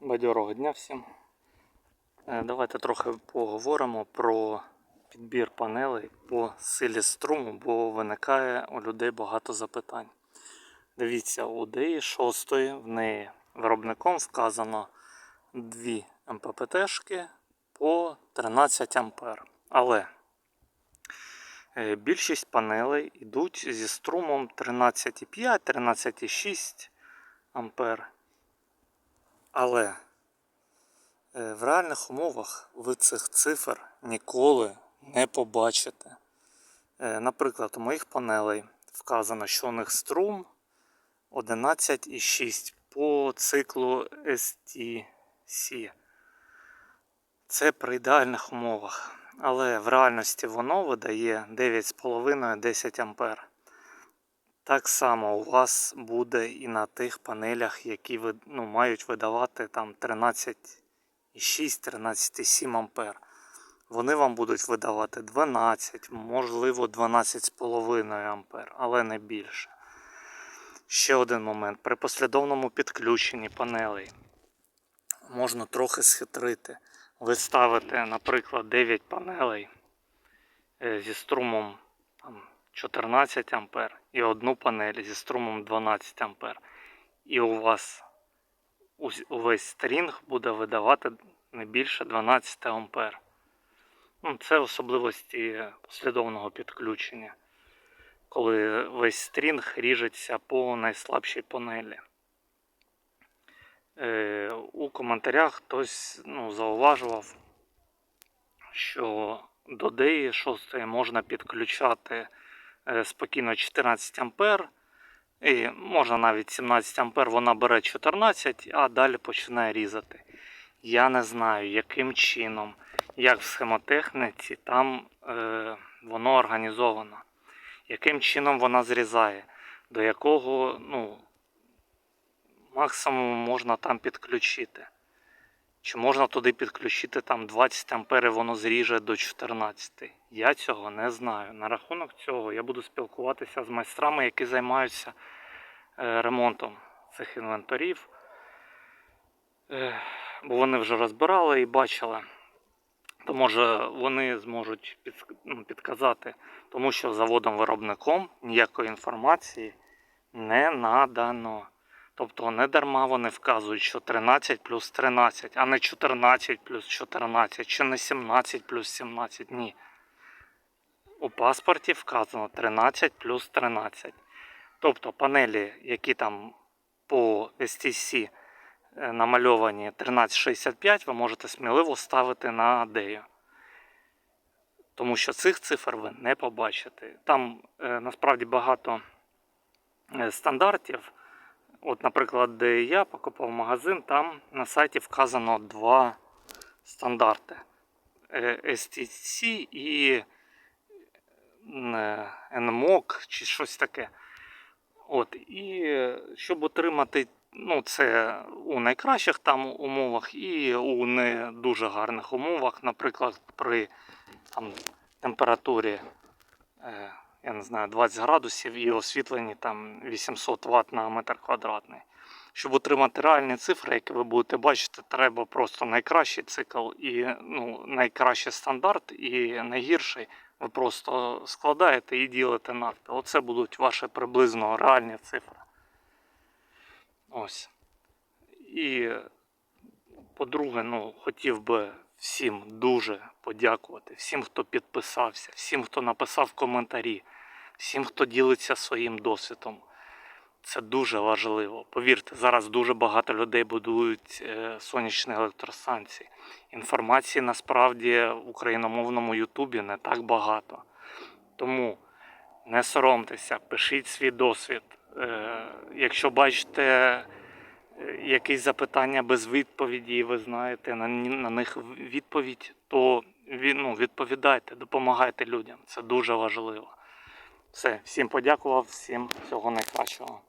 Бадьорого дня всім. Е, Давайте трохи поговоримо про підбір панелей по силі струму, бо виникає у людей багато запитань. Дивіться, у DI 6 в неї виробником вказано 2 МППТшки по 13 А. Але е, більшість панелей йдуть зі струмом 13,5, 13,6 ампер. Але е, в реальних умовах ви цих цифр ніколи не побачите. Е, Наприклад, у моїх панелей вказано, що у них струм 11,6 по циклу STC. Це при ідеальних умовах. Але в реальності воно видає 9,5-10 ампер. Так само у вас буде і на тих панелях, які ви- ну, мають видавати там 13,6-13,7 ампер. Вони вам будуть видавати 12, можливо 12,5 ампер, але не більше. Ще один момент. При послідовному підключенні панелей можна трохи схитрити. Ви ставите, наприклад, 9 панелей е, зі струмом там, 14 ампер і одну панель зі струмом 12 ампер. І у вас увесь стрінг буде видавати не більше 12 ампер. Ну, це особливості послідовного підключення, коли весь стрінг ріжеться по найслабшій панелі. Е, у коментарях хтось ну, зауважував, що до DEI 6 можна підключати спокійно 14 ампер. І можна навіть 17 ампер, вона бере 14, а далі починає різати. Я не знаю, яким чином, як в схемотехніці там е, воно організовано, яким чином вона зрізає, до якого ну, максимум можна там підключити. Чи можна туди підключити там 20 ампер і воно зріже до 14. Я цього не знаю. На рахунок цього я буду спілкуватися з майстрами, які займаються е, ремонтом цих інвенторів. Е, Бо вони вже розбирали і бачили. То може вони зможуть ну, підказати, тому що заводом-виробником ніякої інформації не надано. Тобто не дарма вони вказують, що 13 плюс 13, а не 14 плюс 14, чи не 17 плюс 17. Ні. У паспорті вказано 13 плюс 13. Тобто панелі, які там по STC е, намальовані 1365, ви можете сміливо ставити на DEO. Тому що цих цифр ви не побачите. Там е, насправді багато е, стандартів. От, наприклад, де я покупав магазин, там на сайті вказано два стандарти: Е, STC і е, NMOC чи щось таке. От, і щоб отримати ну, це у найкращих там умовах і у не дуже гарних умовах, наприклад, при там, температурі е, я не знаю, 20 градусів і освітленні там 800 Вт на метр квадратний. Щоб отримати реальні цифри, які ви будете бачити, треба просто найкращий цикл і ну, найкращий стандарт, і найгірший. Ви просто складаєте і ділите навпіл. Оце будуть ваші приблизно реальні цифри. Ось. І по-друге, ну, хотів би всім дуже подякувати, всім, хто підписався, всім, хто написав коментарі, всім, хто ділиться своїм досвідом. Це дуже важливо. Повірте, зараз дуже багато людей будують е, сонячні електростанції. Інформації насправді в україномовному Ютубі не так багато. Тому не соромтеся, пишіть свій досвід. Е, якщо бачите якісь запитання без відповіді, і ви знаєте на, на них відповідь, то ну, відповідайте, допомагайте людям. Це дуже важливо. Все, всім подякував, всім всього найкращого.